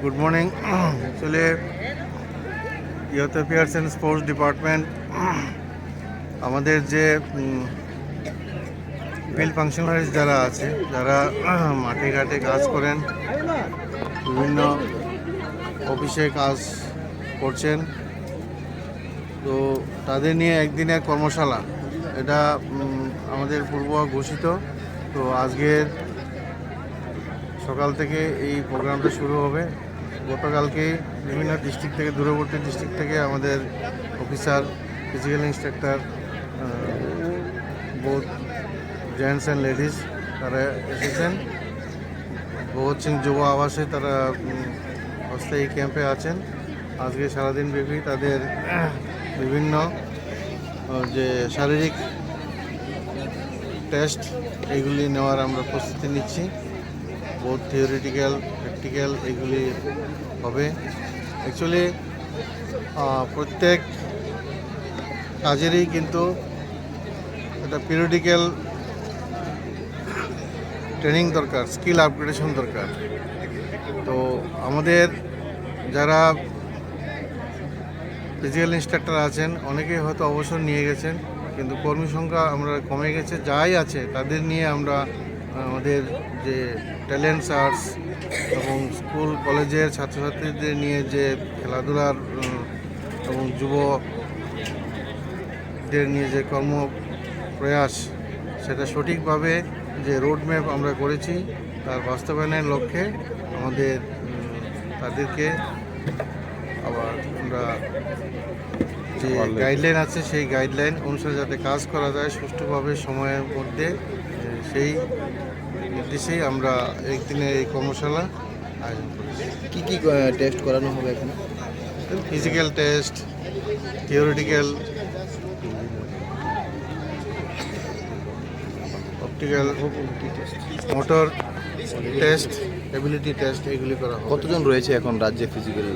Good morning actually youth affairs and sports department আমাদের যে field functionaries যারা আছে, যারা মাঠে ঘাটে কাজ করেন, বিভিন্ন অফিসে কাজ করছেন, তো তাদের নিয়ে একদিনের কর্মশালা। এটা আমাদের পূর্ব ঘোষিত। তো আজকের সকাল থেকে এই প্রোগ্রামটা শুরু হবে। গতকালকে বিভিন্ন ডিস্ট্রিক্ট থেকে, দূরবর্তী ডিস্ট্রিক্ট থেকে আমাদের officer physical instructor both gents and ladies তারা এসেছেন। ভগৎ সিং যুব আবাসে তারা অস্থায়ী ক্যাম্পে আছেন। আজকে সারাদিন ব্যাপী তাদের বিভিন্ন যে শারীরিক টেস্ট এইগুলি নেওয়ার আমরা প্রস্তুতি নিচ্ছি। বহুত থিওরিটিক্যাল প্র্যাকটিক্যাল এগুলি হবে। অ্যাকচুয়ালি প্রত্যেক কাজেরই কিন্তু একটা পিরিয়ডিক্যাল ট্রেনিং দরকার স্কিল আপগ্রেডেশন দরকার। তো আমাদের যারা ফিজিক্যাল ইনস্ট্রাক্টর আছেন, অনেকেই হয়তো অবসর নিয়ে গেছেন, কিন্তু কর্মী সংখ্যা আমরা কমে গেছে, যাই আছে, তাদের নিয়ে আমরা আমাদের যে ট্যালেন্টস আর্টস এবং স্কুল কলেজের ছাত্রছাত্রীদের নিয়ে যে খেলাধুলার এবং যুবদের নিয়ে যে কর্ম প্রয়াস সেটা সঠিকভাবে যে রোড ম্যাপ আমরা করেছি তার বাস্তবায়নের লক্ষ্যে আমাদের তাদেরকে আবার আমরা যে গাইডলাইন আছে সেই গাইডলাইন অনুসারে যাতে কাজ করা যায় সুষ্ঠুভাবে সময়ের মধ্যে সেই নির্দেশেই আমরা একদিনের এই কর্মশালা আয়োজন করেছি। কি কি টেস্ট করানো হবে এখানে? Physical test theoretical optical motor test ability test এগুলি করা হবে। কতজন রয়েছে এখন রাজ্যে ফিজিক্যাল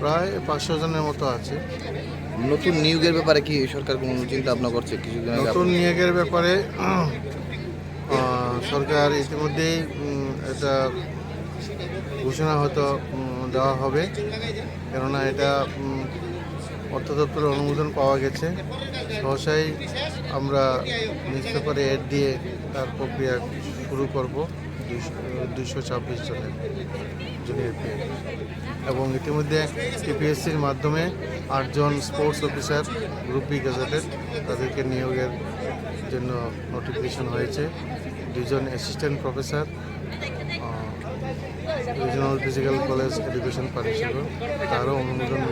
প্রায় পাঁচশো জনের মতো আছে। নতুন নিয়োগের ব্যাপারে কি সরকার কোনো চিন্তা ভাবনা করছে কিছুদিন আগে নতুন নিয়োগের ব্যাপারে সরকার ইতিমধ্যেই এটা ঘোষণা হয়তো দেওয়া হবে। কেননা এটা অর্থ দপ্তরের অনুমোদন পাওয়া গেছে। সহসাই আমরা নিউজ পেপারে এড দিয়ে তার প্রক্রিয়া শুরু করব। দুশো ছাব্বিশ জনের জুনিয়র পিএ এবং ইতিমধ্যে টিপিএসসির মাধ্যমে আটজন sports officer group B gazetted তাদেরকে নিয়োগের জন্য নোটিফিকেশন হয়েছে। দুজন assistant professor regional physical college education পারিষদ তারও অনুমোদন